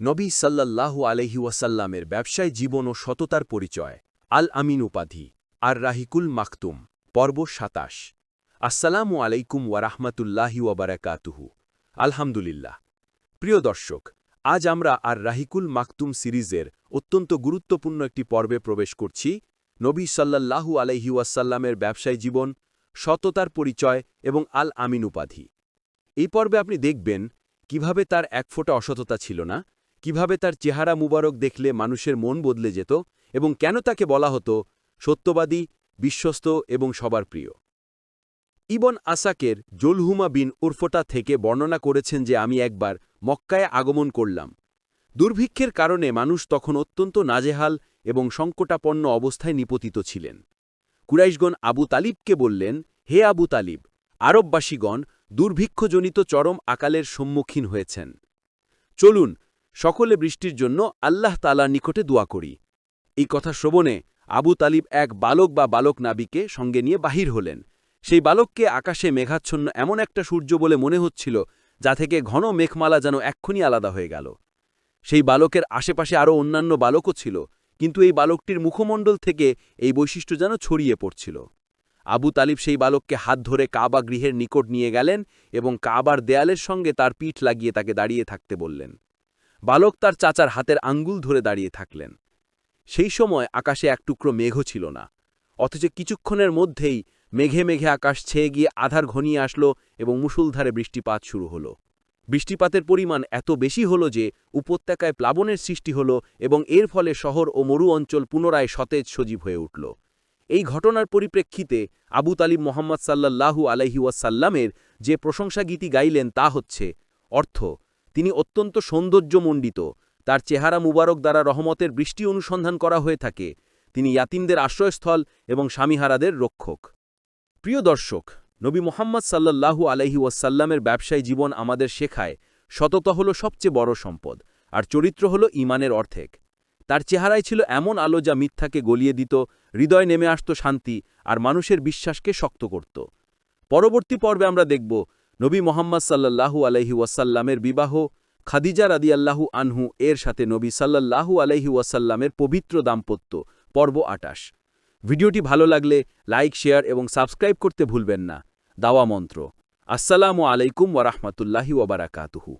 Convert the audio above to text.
নবী সাল্লাল্লাহু আলহি ওয়াসাল্লামের ব্যবসায় জীবন ও সততার পরিচয়। আল আমিন উপাধি। আর রাহিকুল মাকতুম পর্ব সাতাশ। আসসালামু আলাইকুম ওয়ারাহমাতুল্লাহি ওয়াবারাকাতুহু আলহামদুলিল্লাহ। প্রিয় দর্শক, আজ আমরা আর রাহিকুল মাকতুম সিরিজের অত্যন্ত গুরুত্বপূর্ণ একটি পর্বে প্রবেশ করছি। নবী সাল্লাল্লাহু আলহি ওয়াসাল্লামের ব্যবসায় জীবন, সততার পরিচয় এবং আল আমিন উপাধি। এই পর্বে আপনি দেখবেন কীভাবে তার এক ফোঁটা অসততা ছিল না কীভাবে তার চেহারা মুবারক দেখলে মানুষের মন বদলে যেত এবং কেন তাকে বলা হতো সত্যবাদী, বিশ্বস্ত এবং সবার প্রিয়। ইবন আসাকের জোলহুমা বিন উরফোটা থেকে বর্ণনা করেছেন যে আমি একবার মক্কায় আগমন করলাম। দুর্ভিক্ষের কারণে মানুষ তখন অত্যন্ত নাজেহাল এবং সংকটাপন্ন অবস্থায় নিপতিত ছিলেন। কুরাইশগণ আবু তালিবকে বললেন, হে আবু তালিব, আরববাসীগণ দুর্ভিক্ষজনিত চরম আকালের সম্মুখীন হয়েছেন। চলুন সকলে বৃষ্টির জন্য আল্লাহ তালার নিকটে দোয়া করি। এই কথা শ্রবণে আবু তালিব এক বালক বা বালক নাবিকে সঙ্গে নিয়ে বাহির হলেন। সেই বালককে আকাশে মেঘাচ্ছন্ন এমন একটা সূর্য বলে মনে হচ্ছিল, যা থেকে ঘন মেঘমালা যেন এক্ষুনি আলাদা হয়ে গেল। সেই বালকের আশেপাশে আরও অন্যান্য বালকও ছিল, কিন্তু এই বালকটির মুখমণ্ডল থেকে এই বৈশিষ্ট্য যেন ছড়িয়ে পড়ছিল। আবু তালিব সেই বালককে হাত ধরে কাবা গৃহের নিকট নিয়ে গেলেন এবং কাবার দেয়ালের সঙ্গে তার পিঠ লাগিয়ে তাকে দাঁড়িয়ে থাকতে বললেন। বালক তার চাচার হাতের আঙ্গুল ধরে দাঁড়িয়ে থাকলেন। সেই সময় আকাশে এক টুকরো মেঘও ছিল না, অথচ কিছুক্ষণের মধ্যেই মেঘে মেঘে আকাশ ছেয়ে গিয়ে আধার ঘনিয়ে আসলো এবং মুসুলধারে বৃষ্টিপাত শুরু হলো। বৃষ্টিপাতের পরিমাণ এত বেশি হল যে উপত্যকায় প্লাবনের সৃষ্টি হল এবং এর ফলে শহর ও মরু অঞ্চল পুনরায় সতেজ সজীব হয়ে উঠল। এই ঘটনার পরিপ্রেক্ষিতে আবু তালিব মোহাম্মদ সাল্লাল্লাহু আলহি ওয়াসাল্লামের যে প্রশংসাগীতি গাইলেন তা হচ্ছে, অর্থ তিনি অত্যন্ত সৌন্দর্যমণ্ডিত। তার চেহারা মুবারক দ্বারা রহমতের বৃষ্টি অনুসন্ধান করা হয়ে থাকে। তিনি ইয়াতিমদের আশ্রয়স্থল এবং স্বামীহারাদের রক্ষক। প্রিয় দর্শক, নবী মোহাম্মদ সাল্লাল্লাহু আলহি ওয়াসাল্লামের ব্যবসায়ী জীবন আমাদের শেখায়, সততা হল সবচেয়ে বড় সম্পদ, আর চরিত্র হল ইমানের অর্ধেক। তার চেহারায় ছিল এমন আলো যা মিথ্যাকে গলিয়ে দিত, হৃদয় নেমে আসত শান্তি, আর মানুষের বিশ্বাসকে শক্ত করত। পরবর্তী পর্বে আমরা দেখব নবী মোহাম্মদ সাল্লাহু আলহি ওয়াসাল্লামের বিবাহ, খাদিজা রাদিয়াল্লাহু আনহু এর সাথে নবী সাল্লাহু আলহি ওয়াসাল্লামের পবিত্র দাম্পত্য। পর্ব আটাশ। ভিডিওটি ভালো লাগলে লাইক, শেয়ার এবং সাবস্ক্রাইব করতে ভুলবেন না। দাওয়া মন্ত্র। আসসালামু আলাইকুম ওয়ারাহমাতুল্লাহি ওয়াবারাকাতুহু